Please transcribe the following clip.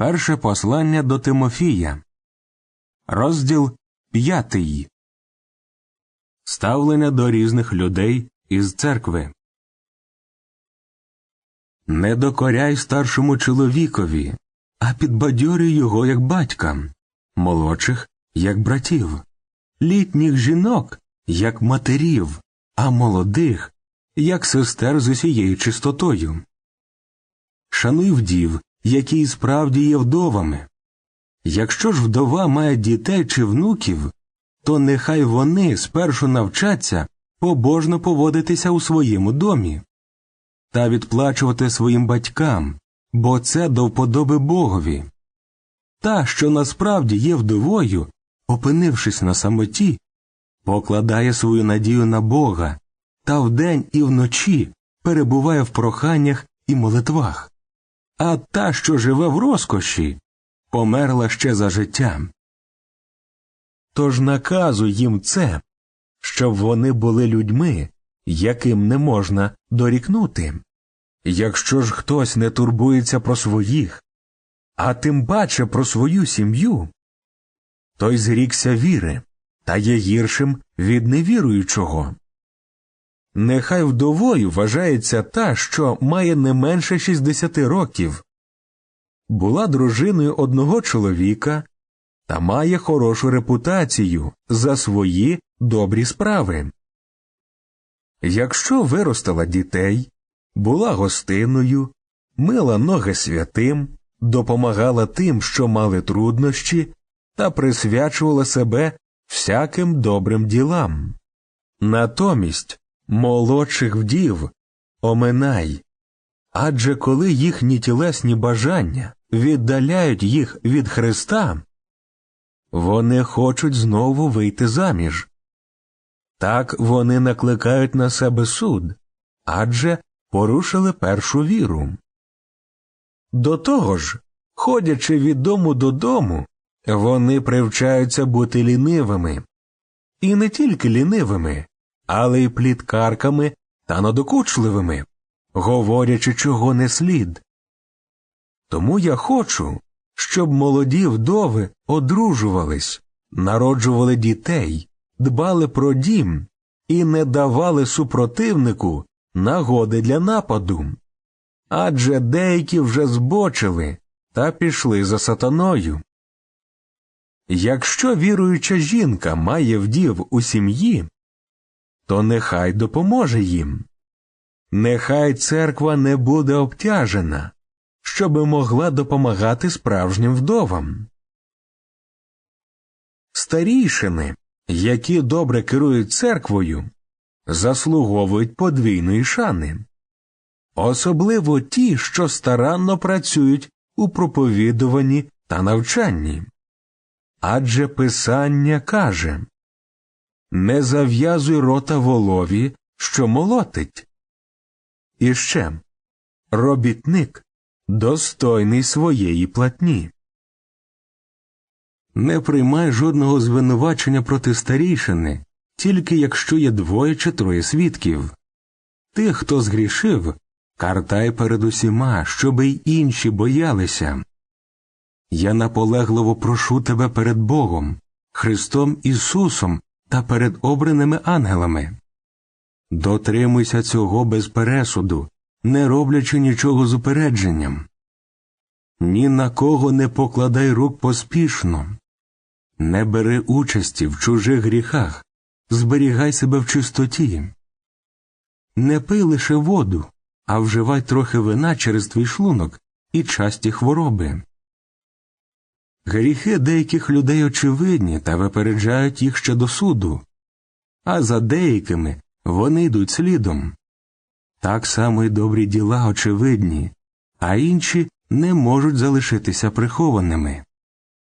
Перше послання до Тимофія, розділ п'ятий. Ставлення до різних людей із церкви. Не докоряй старшому чоловікові, а підбадьорюй його як батька, молодших як братів, літніх жінок як матерів, а молодих як сестер з усією чистотою. Шануй вдів, які й справді є вдовами. Якщо ж вдова має дітей чи внуків, то нехай вони спершу навчаться побожно поводитися у своєму домі та відплачувати своїм батькам, бо це до вподоби Богові. Та, що насправді є вдовою, опинившись на самоті, покладає свою надію на Бога та вдень і вночі перебуває в проханнях і молитвах. А та, що живе в розкоші, померла ще за життя. Тож наказуй їм це, щоб вони були людьми, яким не можна дорікнути. Якщо ж хтось не турбується про своїх, а тим паче про свою сім'ю, той зрікся віри та є гіршим від невіруючого. Нехай вдовою вважається та, що має не менше 60 років, була дружиною одного чоловіка та має хорошу репутацію за свої добрі справи. Якщо виростила дітей, була гостиною, мила ноги святим, допомагала тим, що мали труднощі, та присвячувала себе всяким добрим ділам. Натомість молодших вдів оминай, адже коли їхні тілесні бажання віддаляють їх від Христа, вони хочуть знову вийти заміж. Так вони накликають на себе суд, адже порушили першу віру. До того ж, ходячи від дому додому, вони привчаються бути лінивими. І не тільки лінивими, але й пліткарками та надокучливими, говорячи, чого не слід. Тому я хочу, щоб молоді вдови одружувались, народжували дітей, дбали про дім і не давали супротивнику нагоди для нападу. Адже деякі вже збочили та пішли за сатаною. Якщо віруюча жінка має вдів у сім'ї, то нехай допоможе їм. Нехай церква не буде обтяжена, щоби могла допомагати справжнім вдовам. Старійшини, які добре керують церквою, заслуговують подвійної шани, особливо ті, що старанно працюють у проповідуванні та навчанні. Адже Писання каже Не зав'язуй рота волові, що молотить. І ще робітник достойний своєї платні. Не приймай жодного звинувачення проти старійшини, тільки якщо є двоє чи троє свідків. Тих, хто згрішив, картай перед усіма, щоби й інші боялися. Я наполегливо прошу тебе перед Богом, Христом Ісусом та перед обраними ангелами. Дотримуйся цього без пересуду, не роблячи нічого з упередженням. Ні на кого не покладай рук поспішно, не бери участі в чужих гріхах, зберігай себе в чистоті. Не пий лише воду, а вживай трохи вина через твій шлунок і часті хвороби. Гріхи деяких людей очевидні та випереджають їх ще до суду, а за деякими вони йдуть слідом. Так само й добрі діла очевидні, а інші не можуть залишитися прихованими.